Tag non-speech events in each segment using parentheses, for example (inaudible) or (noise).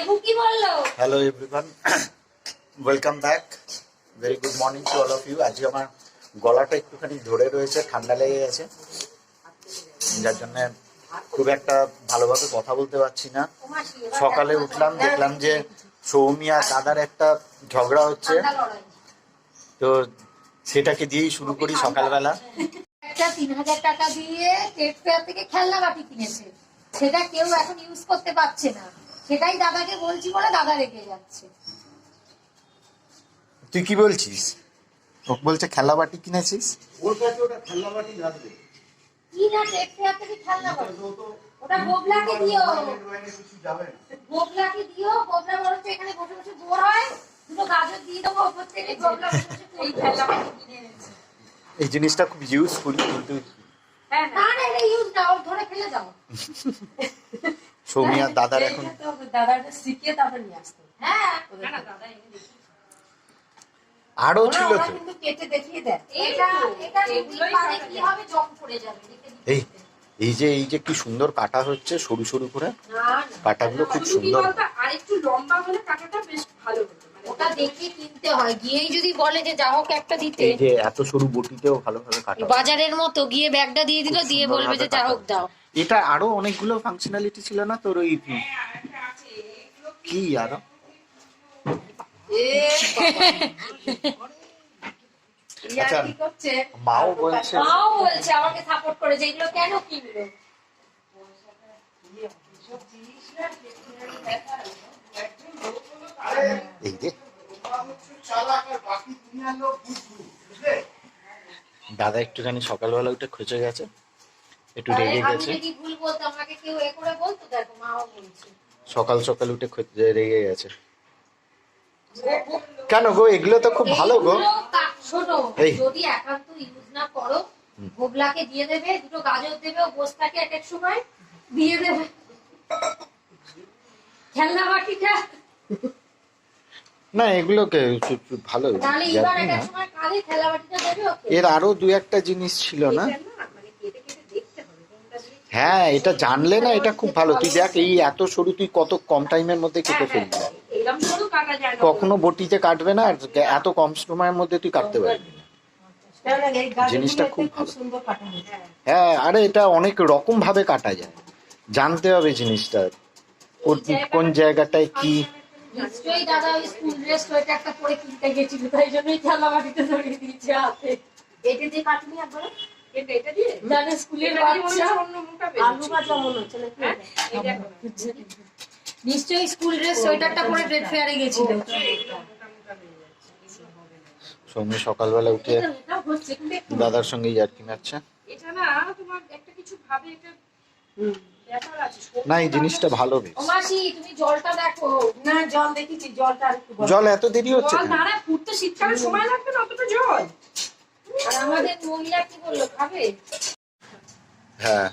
এবু কি বলল। Hello everyone welcome back very good morning to all of you আজকে আমার গলাটা একটুখানি ধরে রয়েছে ঠান্ডা লেগে গেছে। যার জন্য খুব একটা ভালোভাবে কথা বলতে পারছি না। সকালে উঠলাম দেখলাম যে সৌমি আর দাদার একটা ঝগড়া হচ্ছে। তো সেটাকে দিয়েই শুরু করি সকালবেলা। একটা তিন হাজার টাকা দিয়ে ফেয়ার থেকে খেলনা বাটি কিনেছে। সেটা কেউ এখন ইউজ করতে পারছে না। সেটাই দাদাকে বলছি বলে দাদা রেগে যাচ্ছে। তুই কি বলছিস? ও বলছে খেলা বাটি কিনেছিস? ওর কাছে ওটা খেলনা বাটি লাগবে। কি না ট্রেড ফেয়ার থেকে খেলনা বাটি? ওটা গোবলাকে দিও। গোবলাকে দিও গোবলা বরঞ্চ এখানে বসে বসে বোর হয়। দুটো গাজর দিয়ে দেবো ওপর থেকে গোবলা বসে এই খেলনা বাটি কিনে এনেছে এই জিনিসটা খুব ইউজফুল কিন্তু। হ্যাঁ না না এটা ইউজ না ওর ধরে ফেলে যাও (laughs) সৌমি আর দাদার এখন হ্যাঁ আরও ছিল তো। এই এই যে এই যে কি সুন্দর কাটা হচ্ছে সরু সরু করে। কাটাগুলো খুব সুন্দর। আর একটু লম্বা হলে কাটাটা বেশ ভালো হতো। ওটা দেখে কিনতে হয়। গিয়েই যদি বলে যে যা হোক একটা দিতে। এই যে এত সরু বটিতেও ভালোভাবে কাটা হয়। বাজারের মতো গিয়ে ব্যাগটা দিয়ে দিল দিয়ে বলবে যে যা হোক দাও। এটা আরও অনেকগুলো ফাংশনালিটি ছিল না তোর ওই কি আরও? আচ্ছা কি করছে। মাও বলছে মাও বলছে আমাকে সাপোর্ট করে যে এগুলো কেন কিনলো? এই বুঝলে দাদা একটুখানি সকালবেলা উঠে খুঁজে গেছে একটু রেগে গেছে। সকাল সকাল উঠে রেগে গেছে। কেন গো এগুলো তো খুব ভালো গো। শোনো। যদি একান্ত ইউজ না করো গোবলাকে দিয়ে দেবে দুটো গাজর দেবে ও বসে থাকে এক এক সময় দিয়ে দেবে। খেলনা বাটিটা। না এগুলোকে ভালো এর আরও দু একটা জিনিস ছিল না? মানে হ্যাঁ এটা জানলে না এটা খুব ভালো। তুই দেখ এই এত সরু তুই কত কম টাইমের মধ্যে কেটে ফেলবি শুধু কাটা যায় না। কখনো বটিতে কাটবে না আর এত কম সময়ের মধ্যে তুই কাটতে পারবি। জিনিসটা খুব ভালো। হ্যাঁ। আরে এটা অনেক রকম ভাবে কাটা যায়। জানতে হবে জিনিসটা। কোন- কোন জায়গাটায় কি নিশ্চয়ই দাদা ওই স্কুল ড্রেস সোয়েটারটা পরে কিনতে গেছিল তাই জন্যই খেলনা বাটিটা ধরিয়ে দিয়েছে হাতে। এটা দিয়ে কাটনি একবার? এটা এটা দিয়ে? জানে স্কুলের বাচ্চা। আলু ভাজা মনে হচ্ছে হ্যাঁ নিশ্চয়ই স্কুল ড্রেস সোয়েটারটা পরে ট্রেড ফেয়ারে গেছিল। সকালবেলা উঠে দাদার সঙ্গে ইয়ার্কি মারছে এটা না তোমার একটা কিছু ভাবে এটা না এই জিনিসটা ভালো বেশ। মাসি তুমি জলটা দেখো। না জল দেখেছি জলটা। জল এত দেরি হচ্ছে জল ফুটতে শীতকালে সময় লাগবে না অতটা জল। আর আমাদের মহিলা কি বলল খাবে? হ্যাঁ।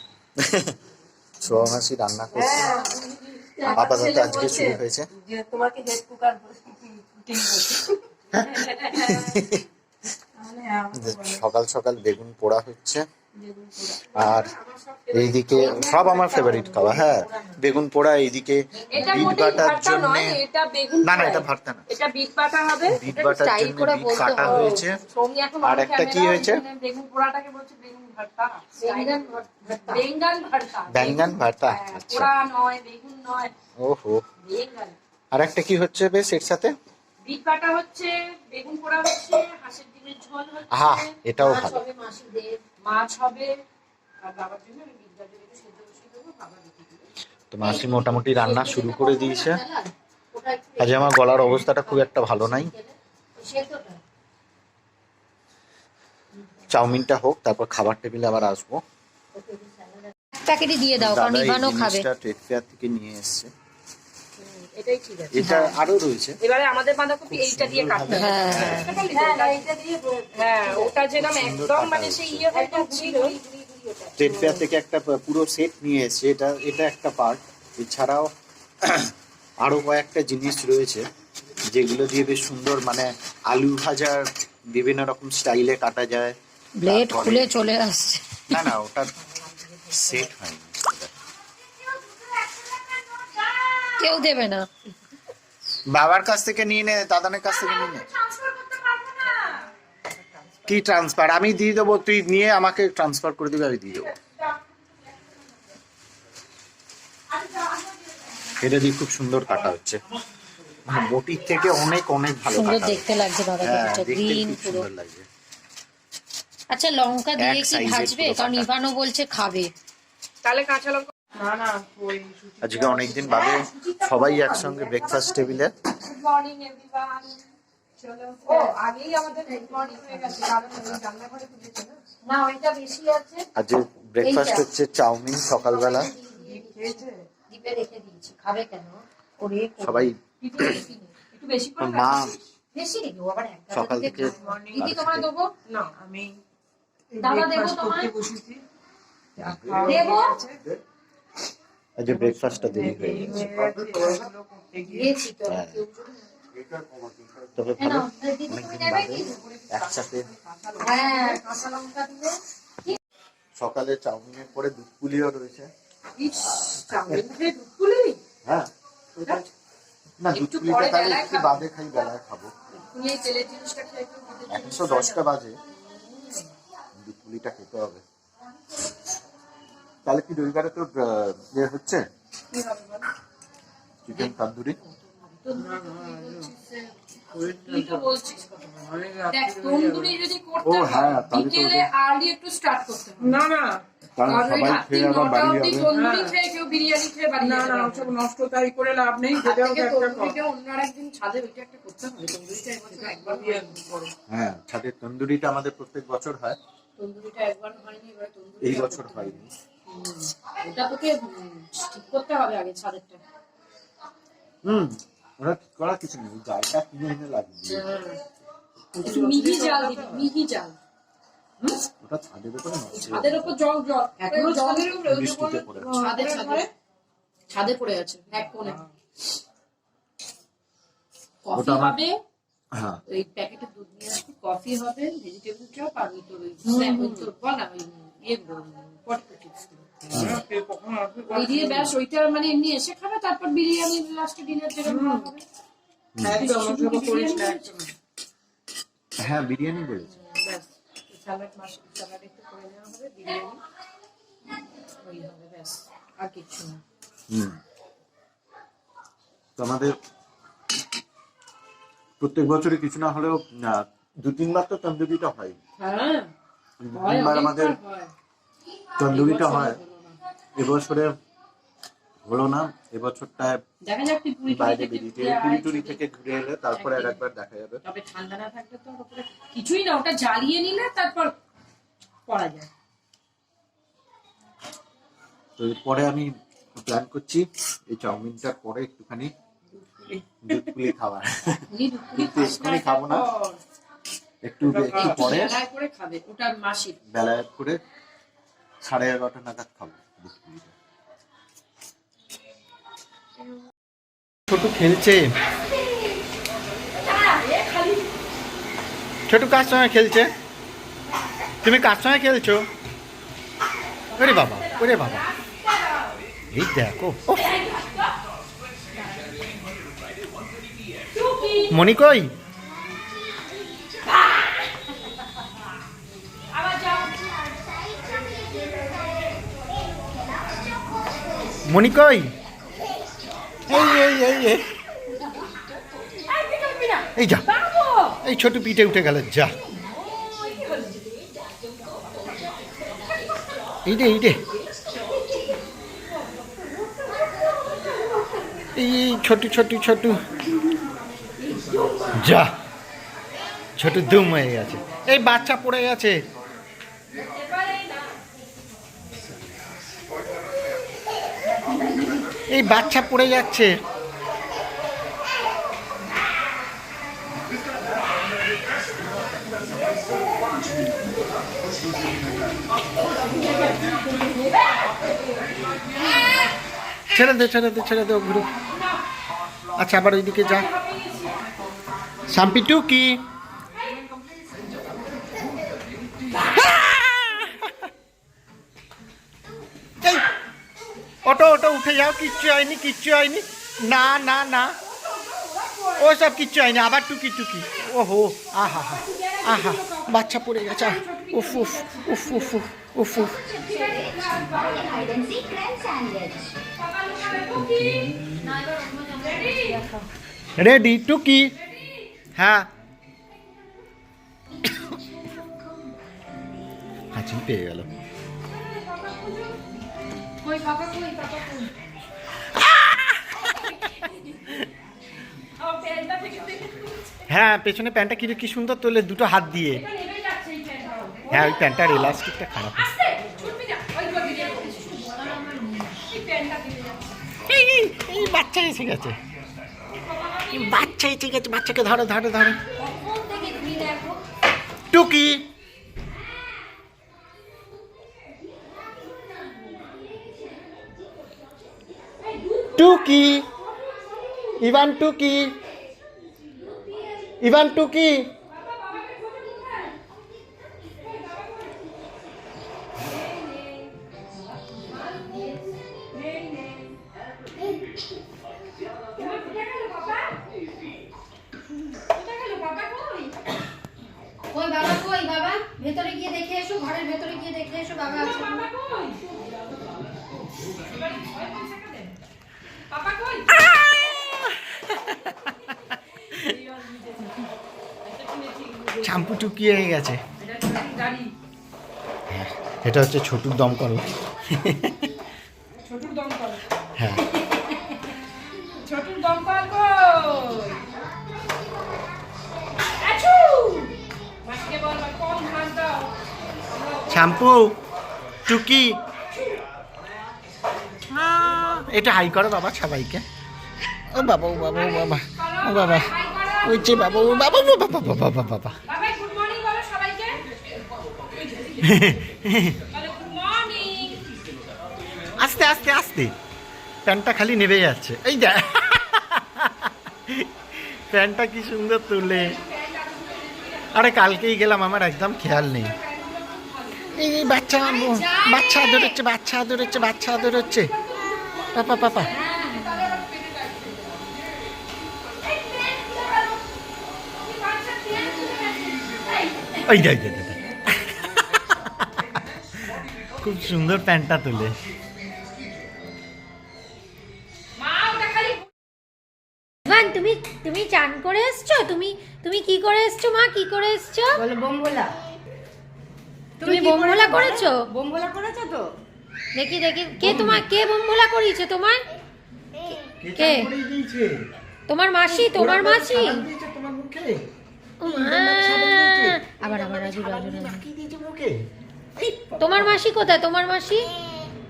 সোহামাসি রান্না করছে। হ্যাঁ, আপাতত আজকে শুরু হয়েছে। তোমাকে হেড কুকার (laughs) সকাল সকাল বেগুন পোড়া হচ্ছে। আর এইদিকে সব আমার ফেভারিট খাওয়া হ্যাঁ বেগুন পোড়া এইদিকে বিট বাটার জন্য বেগুন না না এটা ভর্তা না। এটা বিট বাটা হবে। বিট বাটার জন্য বিট কাটা হয়েছে। আর একটা কি হয়েছে? বেগুন পোড়াটাকে বলছে বেগুন ভর্তা। বেঙ্গন ভর্তা। বেঙ্গন ভর্তা হ্যাঁ, আচ্ছা। পোড়া নয় বেগুন নয়। ওহো। বেঙ্গন আর একটা কি হচ্ছে বেশ এর সাথে? বিট বাটা হচ্ছে বেগুন পোড়া হচ্ছে হাঁসের ডিমের ঝোল আহা হচ্ছে এটাও ভালো। মাছ হবে আর বাবার জন্য আমি বিট গাজর সেদ্ধ বসিয়ে দেবো বাবা রেখে দেবে। তো মাসি মোটামুটি রান্না শুরু করে দিয়েছে। আজ আমার গলার অবস্থাটা খুব একটা ভালো নাই। চাউমিনটা হোক তারপর খাবার টেবিলে আবার আসব। প্যাকেটই দিয়ে দাও কারণ ইভানও খাবে। ফেয়ার থেকে নিয়ে এসছে। এটাই ঠিক আছে। এটা আরও রয়েছে। এবারে আমাদের বাঁধাকপি এইটা দিয়ে কাটতে হবে। হ্যাঁ হ্যাঁ। হ্যাঁ, এইটা দিয়ে হ্যাঁ ওটা যেরকম একদম মানে সেই ইয়ে একদম ছিল ফেয়ার থেকে একটা পুরো সেট নিয়ে এসছে। এটা এটা একটা পার্ট এছাড়াও (clears throat) আরও কয়েকটা জিনিস রয়েছে যেগুলো দিয়ে বেশ সুন্দর মানে আলু ভাজার বিভিন্ন রকম স্টাইলে কাটা যায়। ব্লেড খুলে চলে আসছে। না না ওটা সেট হয়নি। কেউ দেবে না। বাবার কাছ থেকে নিয়ে নে দাদানের কাছ থেকে নিয়ে নে। কি ট্রান্সফার আমি দিয়ে দেবো তুই নিয়ে আমাকে ট্রান্সফার করে দিবি আমি দিয়ে দেবো। এটা দিয়ে খুব সুন্দর কাটা হচ্ছে। মানে বটির থেকে অনেক অনেক ভালো সুন্দর দেখতে লাগছে বাঁধাকপিটা হ্যাঁ দেখতে গ্রিন খুব পুরো। সুন্দর লাগছে। আচ্ছা লঙ্কা দিয়ে কি ভাজবে? কারণ। ইভানও বলছে খাবে। তাহলে কাঁচা লঙ্কা আজকে অনেকদিন বাদে সবাই একসঙ্গে ব্রেকফাস্ট টেবিলে গুড মর্নিং এভরিওয়ান চলো। ও আগেই আমাদের গুড মর্নিং হয়ে গেছে কারণ ওই রান্নাঘরে তুলেছে না না ওইটা বেশি আছে। আজকে ব্রেকফাস্ট হচ্ছে চাউমিন সকালবেলা। খেয়েছে? ডিপে রেখে দিয়েছি। খাবে কেন? ওরে সবাই একটু বেশি করে মা। সকাল থেকে খাবে। দিদি তোমায় দেবো? না আমি দাদা দেবো তোমায়? দেবো? আজকে ব্রেকফাস্টটা দেরি হয়ে গেছে। হয়ে। তবে ভালো একসাথে হ্যাঁ সকালে চাউমিনের পরে দুধ পুলিও রয়েছে? হ্যাঁ। না দুধ পুলিটা তাহলে একটু বাদে খাই বেলায় খাব। তো দশটা বাজে। দুধ পুলিটা খেতে হবে। তাহলে কি রবিবারে তোর ইয়ে হচ্ছে? কি হবে বল? চিকেন তান্দুরি? তুই তো বলছিস দেখ তন্দুরি যদি করতে ও হ্যাঁ, তাহলে তো আর্লি একটু স্টার্ট করতে হবে। না হ্যাঁ। খেয়ে কেউ বিরিয়ানি খেয়ে বাড়ি না যেতে না পারবে ওসব নষ্ট তাই করে লাভ নেই তার যেটাও থেকে একটা কর। তন্দুরিটা অন্য আরেকদিন ছাদে ওইটা একটা করতে হবে। তন্দুরিটা এবছর একবার দিয়ে করে হ্যাঁ ছাদের তন্দুরিটা আমাদের প্রত্যেক বছর হয়। তন্দুরিটা একবার হয়নি এবার তন্দুরি এই বছর হয়নি। ওটা তোকে ঠিক করতে হবে আগে ছাদেরটা। হুম ওরা করা কিছু নেই জালটা কিনে এনে লাগিয়ে মিহি জাল দিবি মিহি জাল। ওটা ছাদের উপরে ছাদের উপর জল জল এখনও ছাদের উপরে বৃষ্টিতে পড়ে। ছাদে ছাদে। ছাদে পড়ে আছে এক কোণে। কফি হবে? হ্যাঁ। ওই প্যাকেটের দুধ নিয়ে আসবি কফি হবে ভেজিটেবল চপ আর ওই তোর ওই ওই তোর বল না ওই ইয়ে ব্যাস ওইটা মানে এমনি এসে খাবে তারপর বিরিয়ানি লাস্টে ডিনার হ্যাঁ বিরিয়ানি বলেছে স্যালাড মাস স্যালাড একটু করে নেওয়া হবে বিরিয়ানি। ওই হবে ব্যাস আর কিচ্ছু না। হুম। তো আমাদের প্রত্যেক বছরই কিছু না হলেও দু তিনবার তো তন্দুরিটা হ্যাঁ। হয়। তিনবার আমাদের তন্দুরিটা হয়। এবছরে হলো না। এবছরে হলো না এবছরটায় দেখা যাক তুই পুরী বাইরে টুরি বেরিয়ে থেকে পুরি টুরি থেকে ঘুরে এলে তারপরে আর একবার দেখা যাবে। তবে ঠান্ডা না থাকলে তো কিছুই না ওটা জ্বালিয়ে নিলে তারপর করা যায়। তো এরপরে আমি প্ল্যান করছি এই চাউমিনটার পরে একটুখানি দুধ পুলি। খাওয়ার। পুরি পুরি কিন্তু এক্ষুনি খাব না। একটু একটু পরে বেলায় করে খাবে ওটা মাসির বেলায়। করে সাড়ে এগারোটা নাগাদ খাব ছোট খেলছে। ছোট কার সঙ্গে খেলছে? তুমি কার সঙ্গে খেলছো? ওরে বাবা ওরে বাবা। এই দেখো। মনি কই মনি কই? এই এই এই এই। এই যা। এই ছোট পিঠে উঠে গেল যা। এই রে এই রে এই ছোট ছোট ছোট। যা। ছোট দুম হয়ে গেছে। এই বাচ্চা পড়ে গেছে। এই বাচ্চা পড়ে যাচ্ছে। ছেড়ে দে ছেড়ে দে ছেড়ে দে আচ্ছা আবার ওইদিকে যা। সাম্পি টুকি। উঠে যাও কিচ্ছু হয়নি কিচ্ছু হয়নি। না না না। ও সব কিচ্ছু হয়নি, আবার টুকি টুকি। ওহো, আহা হা আহা, বাচ্চা পড়ে গেছে উফ উফ উফ উফ উফ উফ উফ. রেডি টুকি। হ্যাঁ। হাঁচি পেয়ে গেল। কই পাপা কই পাপা কই হ্যাঁ পেছনে প্যান্টটা কি কি সুন্দর তোলে দুটো হাত দিয়ে। হ্যাঁ ওই প্যান্টটার এলাস্টিকটা খারাপ। এই, এই বাচ্চা এসে গেছে। বাচ্চা এসে গেছে বাচ্চাকে ধরো ধরো ধরো। টুকি। টুকি। ইভান টুকি। ইভান টুকি। বাবা, কই বাবা? ভেতরে গিয়ে দেখে এসো, ঘরের ভেতরে গিয়ে দেখে এসো, বাবা আছে। চাম্পু টুকি হয়ে গেছে। হ্যাঁ এটা হচ্ছে ছোটুর দমকল। ছোটুর দমকল? হ্যাঁ। ছোটুর দমকল শ্যাম্পু টুকি। আহ, এটা হাই করো বাবা সবাইকে। ও বাবা ও বাবা ও বাবা ও বাবা ওই যে বাবা ও বাবা ও বাবা বাবা বাবা বাবা আস্তে আস্তে আস্তে। প্যান্টটা খালি নেবে যাচ্ছে। এই যা প্যান্টটা কি সুন্দর তুলে। আরে কালকেই গেলাম আমার একদম খেয়াল নেই। এই এই বাচ্চা বাচ্চা আদর হচ্ছে বাচ্চা আদর হচ্ছে বাচ্চা আদর হচ্ছে পাপা পাপা ওই দেখ। খুব সুন্দর প্যান্টটা তুলে। মা ওটা খালি ইভান তুমি তুমি চান করে এসছো? তুমি তুমি কি করে এসছো মা? কি করে এসছো? বলো বোমবোলা। তুমি বোমভোলা করেছ বোমবোলা করেছ তো? দেখি দেখি। কে তোমার কে বোমভোলা করিয়েছে তোমার? কে? তোমার মাসি তোমার মাসি? তোমার মুখে। আবার আবার রাজু রাজু। তোমার মাসি কোথায়? তোমার মাসি?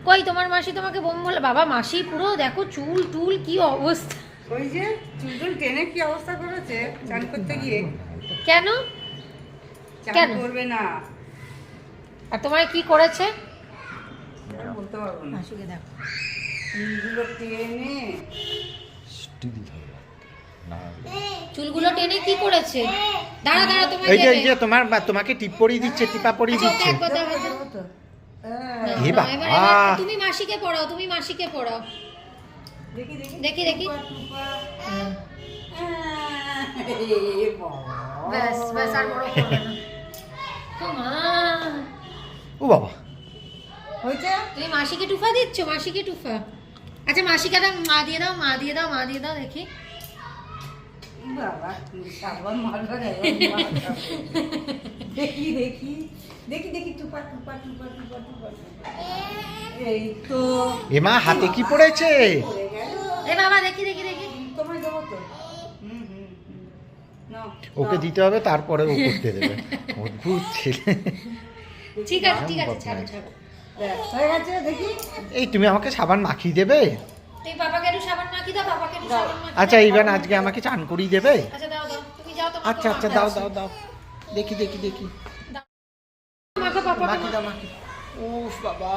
কই তোমার মাসি তোমাকে বোমভোলা বাবা মাসি পুরো দেখো চুল টুল কি অবস্থা। ওই যে চুলটুল টেনে কি অবস্থা করেছে চান করতে গিয়ে। কেন? কেন? করবে না। আর তোমার কি করেছে? বলতে পারব না। মাসিকে দেখো। চুলগুলো টেনে। চুলগুলো টেনে কি করেছে? দাঁড়া দাঁড়া তোমার এই যে এই যে তোমার তোমাকে টিপ পরিয়ে দিচ্ছে টিপা পরিয়ে আচ্ছা, দিচ্ছে। হ্যাঁ, এ বাবা। তুমি মাসিকে পড়াও তুমি মাসিকে পড়াও। দেখি দেখি। আর বড় করবে না। ও বাবা। হয়েছে? তুমি মাসিকে টুফা দিচ্ছ? মাসিকে টুফা। আচ্ছা মাসিকে দাও মা দিয়ে দাও মা দিয়ে দাও মা দিয়ে দাও দেখি। বাবা তুমি সাবান মারবে না, এবার মারবে। দেখি দেখি দেখি দেখি টুপা টুপা টুপা টুপা টুপা টুপা। এই তো। এমা হাতে কি পড়েছে? এ বাবা দেখি দেখি দেখি। তোমায় দেবো তো। হুম হুম হুম। নাও, ওকে দিতে হবে তারপরে ও করতে দেবে। অদ্ভুত ছেলে। ঠিক আছে ঠিক আছে ছাড়ো ছাড়ো। হয়ে এই তুমি আমাকে সাবান মাখিয়ে দেবে? তুই বাবাকে একটু সাবান মাখি দাও বাবাকে একটু সাবান মাখি আচ্ছা ইভান আজকে আমাকে চান করিয়ে দেবে? আচ্ছা দাও দাও। তুমি যাও তোমার আচ্ছা আচ্ছা দাও দাও দাও। দেখি দেখি দেখি। মাখো পাপা মাখি দাও মাখি। উফ বাবা।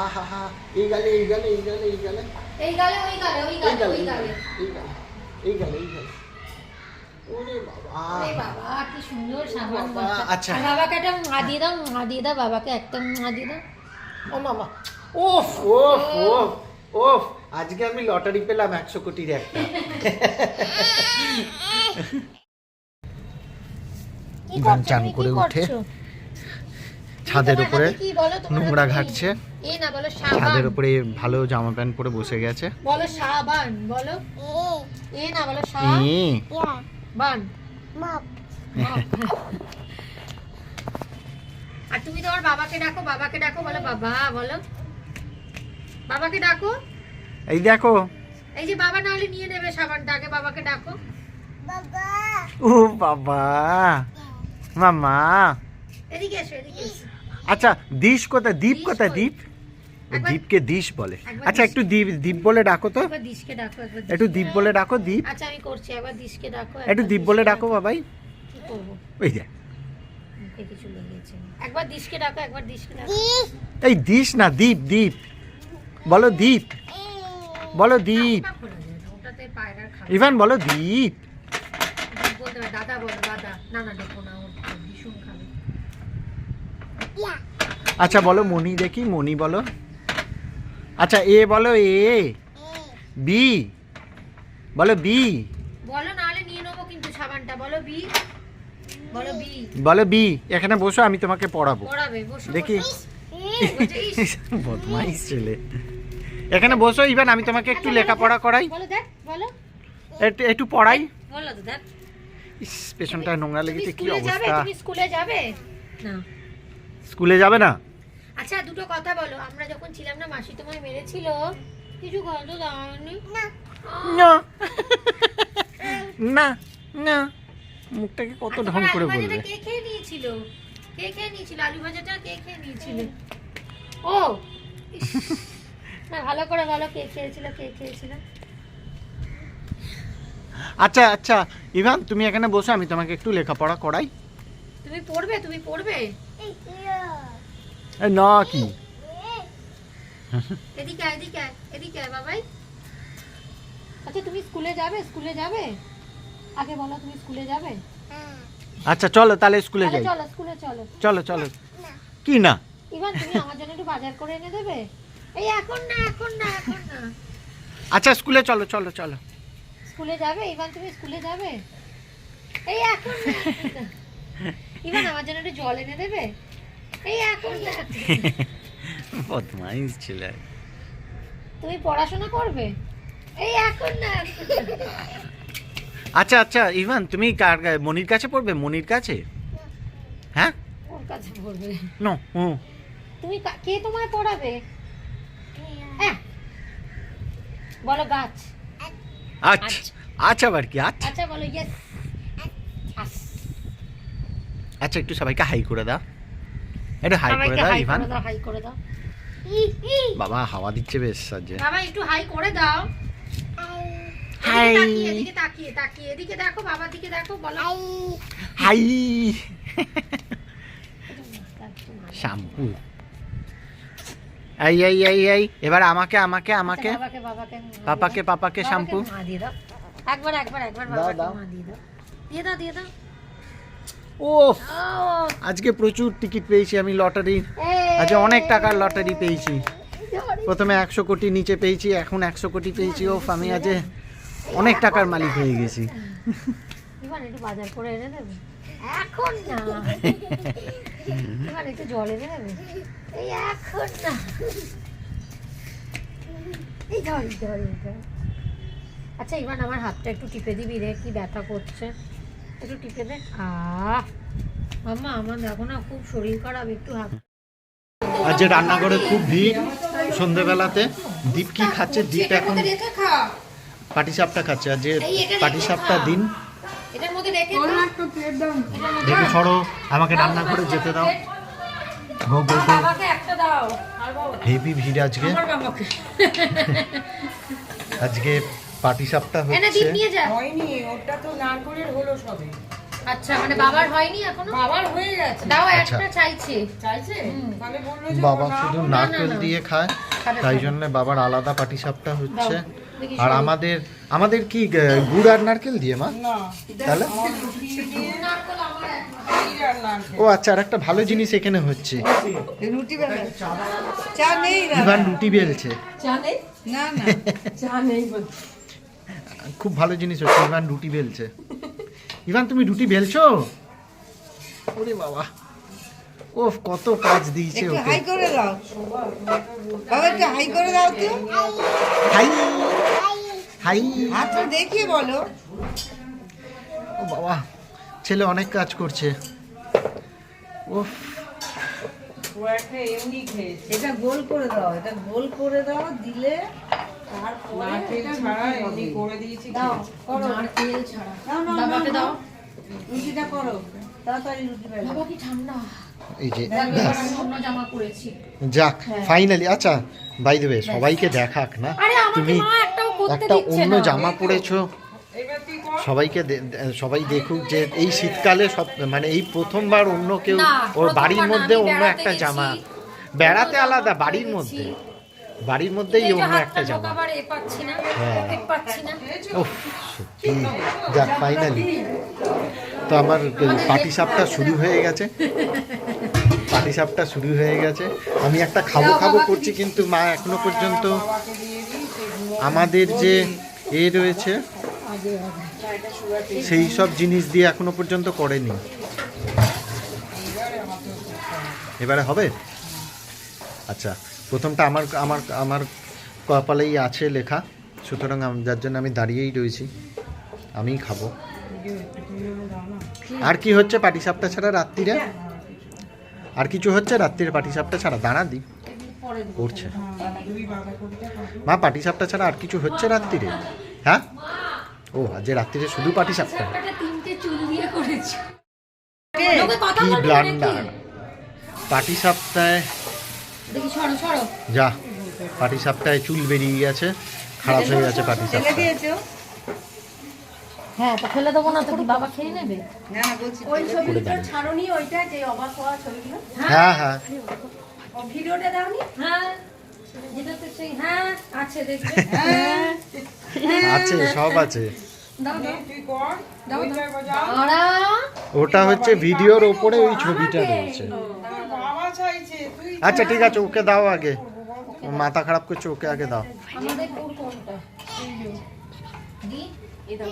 আহা এই গালে এই গালে এই গালে এই গালে। এই গালে ওই গালে ওই এই গালে গালে ওই গালে গালে। এই গালে এই গালে এই গালে। বাবা। বাবা কি সুন্দর সাবান আচ্ছা। বাবাকে একটা মা দিয়ে দাও মা দিয়ে দাও বাবাকে একটা মা দিয়ে দাও। ও মামা। ওফ ওফ ওফ ওফ আজকে আমি লটারি পেলাম একশো কোটির একটা। ইভান চান করে উঠে ছাদের উপরে নোংরা ঘাটছে। এ না বলো সাবান। ছাদের উপরে ভালো জামা প্যান্ট পরে বসে গেছে। বলো সাবান বলো। এ। না বলো সাবান আর তুমি তোমার বাবাকে ডাকো বাবাকে ডাকো বলো বাবা বলো। বাবাকে ডাকো। এই দেখো। এই যে বাবা না হলে নিয়ে নেবে সাবানটা আগে বাবাকে ডাকো। বাবা। ও বাবা। মামা এদিকে এসো এদিকে এসো। আচ্ছা দিশ কোথায়? দীপ কোথায়? কই? দ্বীপ দিশ বলে। আচ্ছা একটু দীপ দীপ বলে ডাকো তো। একবার দিশকে ডাকো একবার একটু দীপ বলে ডাকো দীপ। আচ্ছা আমি করছি একবার দিশকে ডাকো একটু দীপ বলে ডাকো বাবাই। কি করব? ওই দেখ। মুখে কিছু লেগেছে। একবার দিশকে ডাকো একবার দিশকে ডাকো। এই দিশ না দীপ দীপ। বলো দ্বীপ বলো দ্বীপ খাবে ইভান বলো দ্বীপ বলতে পারে দাদা বলো দাদা না না দেখো না ভীষণ খাবে আচ্ছা বলো মনি দেখি মনি বলো। আচ্ছা এ বলো এ। বি। বলো বি। বলো নাহলে নিয়ে নেব কিন্তু সাবানটা। বলো বি। বলো বি। এখানে বসো আমি তোমাকে পড়াবো। দেখি। বদমাইশ ছেলে। এখানে বসো ইভান আমি তোমাকে একটু লেখাপড়া করাই। বলো দেখ বলো। একটু একটু পড়াই। বলো তো দেখ। ইস, পেছনটা নোংরা লেগেছে কি যাবে? অবস্থা? স্কুলে যাবে? না। স্কুলে যাবে না? আচ্ছা দুটো কথা বলো। আমরা যখন ছিলাম না মাসি তোমায় মেরেছিল। কিছু গন্ধ দাওনি? না। না। না মুখটাকে কত ঢং করে বলবে। কে খেয়ে নিয়েছিল? কে খেয়ে নিয়েছিল? আলু ভাজাটা কে খেয়ে নিয়েছিল? ও না ভালো করে বলো কে খেয়েছিল কে খেয়েছিল। আচ্ছা আচ্ছা ইভান তুমি এখানে বসো আমি তোমাকে একটু লেখাপড়া করাই। তুমি পড়বে তুমি পড়বে। এই না কি? এদিকে আয়, এদিকে আয়, এদিকে আয়, বাবাই। আচ্ছা তুমি স্কুলে যাবে স্কুলে যাবে? আগে বলো তুমি স্কুলে যাবে? আচ্ছা চলো তাহলে স্কুলে যাই। চলো স্কুলে চলো। চলো চলো। কি না? ইভান তুমি আমার জন্য একটু বাজার করে এনে দেবে? এই এখন না এখন না এখন না। আচ্ছা স্কুলে চলো চলো চলো। স্কুলে যাবে? ইভান তুমি স্কুলে যাবে? এই এখন না, (laughs) ইভান আমার জন্য একটু জল এনে দেবে? এই এখন না বদমাইশ ছেলে। তুমি পড়াশোনা করবে? এই এখন না আচ্ছা আচ্ছা ইভান তুমি কার মনির কাছে পড়বে? মনির কাছে? হ্যাঁ? ওর কাছে পড়বে। নো হুম তুমি কা- তোমায় পড়াবে? বলো গাছ। আচ্ছা আচ্ছা। আবার কি আচ্ছা। আচ্ছা বলো ইয়েস আচ্ছা। একটু সবাইকে হাই করে দাও। একটু হাই করে দাও ইভান। হাই করে দাও। বাবা হাওয়া দিচ্ছে বেশ আজকে বাবা একটু হাই করে দাও। হাই। তাকিয়ে, এদিকে তাকিয়ে তাকিয়ে। এদিকে দেখো বাবার দিকে দেখো বলো। হাই। (laughs) শ্যাম্পু। এই এই এই এই এবার আমাকে আমাকে আমাকে। আচ্ছা, বাবাকে বাবাকে পাপাকে পাপাকে শ্যাম্পু। একবার একবার একবার দিয়ে দাও দিয়ে দাও। ও আজকে প্রচুর টিকিট পেয়েছি আমি লটারি। আজকে অনেক টাকার লটারি পেয়েছি। প্রথমে একশো কোটি নিচে পেয়েছি এখন একশো কোটি পেয়েছি। ও আমি আজ অনেক টাকার মালিক হয়ে গেছি। বাজার করে এনে দেবে। এখন না। (laughs) ইভান একটু জল এনে দেবে? এই এখন না। এই ধর ধর আচ্ছা ইভান আমার হাতটা একটু টিপে দিবি রে কি ব্যথা করছে? একটু টিপে দে। আহ! মাম্মা আমার দেখো না খুব শরীর খারাপ একটু হাত আজ যে রান্নাঘরে খুব ভিড়। সন্ধেবেলাতে দীপ কি খাচ্ছে? দীপ এখন পাটিসাপটা খাচ্ছে। আজ যে পাটিসাপটা দিন। এটার মধ্যে রেখে। একটু প্লেট দাও দেখে সরো আমাকে রান্না করে যেতে দাও। গো গো গো বাবাকে একটা দাও। বাবা। হেভি ভিড় আজকে। (laughs) আজকে পাটিসাপটা এনে হচ্ছে। দীপ নিয়ে যা। হয়নি ওটা তো নারকলের হলো সবে। আচ্ছা মানে বাবার হয়নি এখনও? বাবার হয়ে গেছে। দাও আচ্ছা। একটা চাইছে? চাইছে বাবা শুধু নারকেল দিয়ে খায় তাই। জন্য বাবার আলাদা পাটিসাপটা হচ্ছে দাও, দেখি আর আমাদের আমাদের কি গুড় আর নারকেল দিয়ে মা? তাহলে? ও আচ্ছা আর একটা ভালো জিনিস এখানে হচ্ছে। রুটি চা? নেই ইভান রুটি বেলছে। জানে না না। (laughs) চা নেই খুব ভালো জিনিস হচ্ছে ইভান রুটি বেলছে। ইভান তুমি রুটি বেলছো? ওরে বাবা। ও কত কাজ দিয়েছে ওকে। হাই করে দাও। বাবা একটু হাই করে দাও তো। হাই। হাই। হাতটা দেখিয়ে বলো। ও বাবা ছেলে অনেক কাজ করছে। এটা গোল করে দাও এটা গোল করে দাও দিলে তারপরে নারকেল এটা ছাড়া রুটি এমনি হবে। করে দিয়েছি দাও করো। নারকেল ছাড়া দাও না বাবাকে দাও রুটিটা করো। তাড়াতাড়ি রুটি বেলো বাবা কি ঠান্ডা। এই যে দেখো এবার আমি অন্য জামা পরেছি। যাক ফাইনালি আচ্ছা বাই দেবে সবাইকে দেখাক না। তুমি একটা অন্য জামা পরেছো। কর সবাইকে সবাই দেখুক যে এই শীতকালে সব মানে এই প্রথমবার অন্য কেউ ওর বাড়ির মধ্যে অন্য একটা জামা। বেড়াতে আলাদা বাড়ির মধ্যে। বাড়ির মধ্যেই অন্য একটা জামা। হ্যাঁ। সত্যি। যাক ফাইনালি তো আমার পাটি সাপটা শুরু হয়ে গেছে। পাটি সাপটা শুরু হয়ে গেছে। আমি একটা খাব খাব করছি কিন্তু মা এখনও পর্যন্ত বাবাকে দিয়ে দিই সে ঘুমো আমাদের যে এ রয়েছে, সেই সব জিনিস দিয়ে এখনও পর্যন্ত করেনি। এবারে হবে। আচ্ছা প্রথমটা আমার আমার আমার কপালেই আছে লেখা। সুতরাং যার জন্য আমি দাঁড়িয়েই রয়েছি। আমিই খাব। আর কি হচ্ছে পাটিসাপটা ছাড়া রাত্রিরে? আর কিছু হচ্ছে রাত্রিরে পাটিসাপটা ছাড়া? দাঁড়া দি। করছে? মা পাটিসাপটা ছাড়া আর কিছু হচ্ছে রাত্রিরে? হ্যাঁ? ও আজ রাত্রিরে শুধু পাটিসাপটা একটা তিনটে চুল দিয়ে করেছি। লোকে কথা কি ব্লান্ডার? পাটি সাপটায় দেখি সরো সরো। যা পাটি সাপটায় চুল বেরিয়ে গেছে খারাপ হয়ে গেছে পাটি সাপটা হ্যাঁ তো ফেলে দেবো না তো বাবা খেয়ে নেবে? না না বলছি ওই ছবিটা। ছাড়নি ওইটা যে অবাক হওয়া ছবিগুলো। হ্যাঁ হ্যাঁ। ও ভিডিওটা দাওনি? হ্যাঁ। যেটা তো সেই হ্যাঁ আছে দেখবে। আছে সব আছে। দাও তুই কর ওইটা বাজাও। ওরা ওটা হচ্ছে ভিডিওর ওপরে ওই ছবিটা রয়েছে। তোর বাবা চাইছে তুই আচ্ছা ঠিক আছে ওকে দাও আগে। মাথা খারাপ করছে ওকে আগে দাও। আমাদের কোন কোনটা দি। না,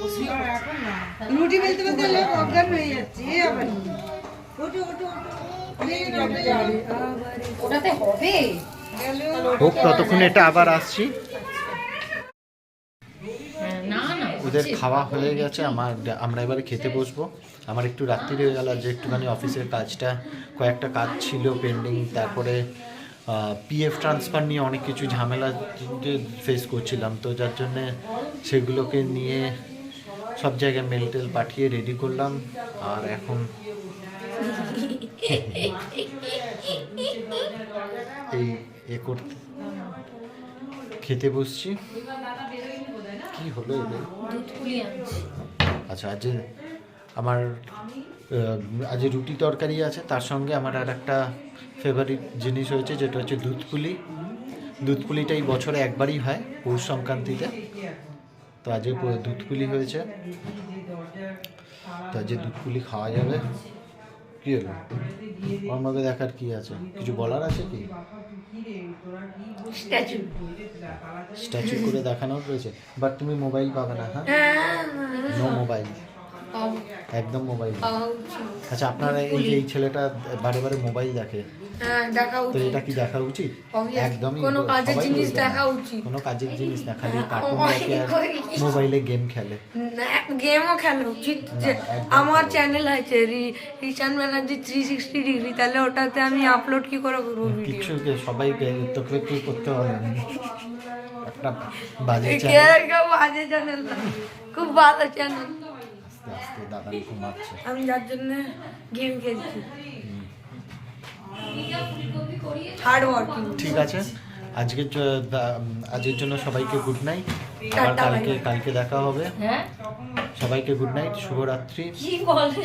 এখন না। রুটি বেলতে বেলতে অজ্ঞান হয়ে যাচ্ছে এ আবার ওটো ওটো হোক এটা আবার আসছি। ওদের খাওয়া হয়ে গেছে, আমার আমরা এবারে খেতে বসবো। আমার একটু রাত্রি হয়ে গেল, যে একটুখানি অফিসের কাজটা, কয়েকটা কাজ ছিল পেন্ডিং তারপরে পিএফ ট্রান্সফার নিয়ে অনেক কিছু ঝামেলা ফেস করছিলাম। তো যার জন্যে সেগুলোকে নিয়ে সব জায়গায় মেল টেল পাঠিয়ে রেডি করলাম। আর এখন এই এ করতে খেতে বসছি। কি হলো এদের? আচ্ছা আজ আমার আজ রুটি তরকারি আছে তার সঙ্গে আমার আর একটা ফেভারিট জিনিস হয়েছে যেটা হচ্ছে দুধ পুলি। দুধ পুলিটা এই বছরে একবারই হয় পৌষ সংক্রান্তিতে। তো আজকে দুধ পুলি হয়েছে। তো আজকে দুধ পুলি খাওয়া যাবে। কি হলো? অন্যকে দেখার কি আছে? কিছু বলার আছে কি? স্ট্যাচু স্ট্যাচু করে দেখানোর রয়েছে। বাট তুমি মোবাইল পাবে না হ্যাঁ? নো মোবাইল একদম মোবাইল আচ্ছা আপনারা এই যে এই ছেলেটা বারে বারে মোবাইল দেখে হ্যাঁ তো এটা কি দেখা উচিত? একদমই কোনো কাজের সবাই জিনিস দেখা উচিত। কোনো কাজের জিনিস না খালি কার্টুন দেখে আর মোবাইলে গেম খেলে। গেমও খেলা উচিত আমার চ্যানেল আছে রি- Richan Banerjee three sixty degree তাহলে ওটাতে আমি আপলোড কি করে করব কিছু সবাই তোকে একটু করতে হবে? একটা বাজে চ্যানেল বাজে চ্যানেল খুব ভালো চ্যানেল আস্তে আস্তে দাদা ঘুমাচ্ছে। আমি যার জন্য গেম খেলছি। হার্ড ওয়ার্কিং ঠিক আছে। আজকের আজকের জন্য সবাইকে গুড নাইট আবার কালকে কালকে দেখা হবে। হ্যাঁ? সবাইকে গুড নাইট শুভরাত্রি। কি বলে?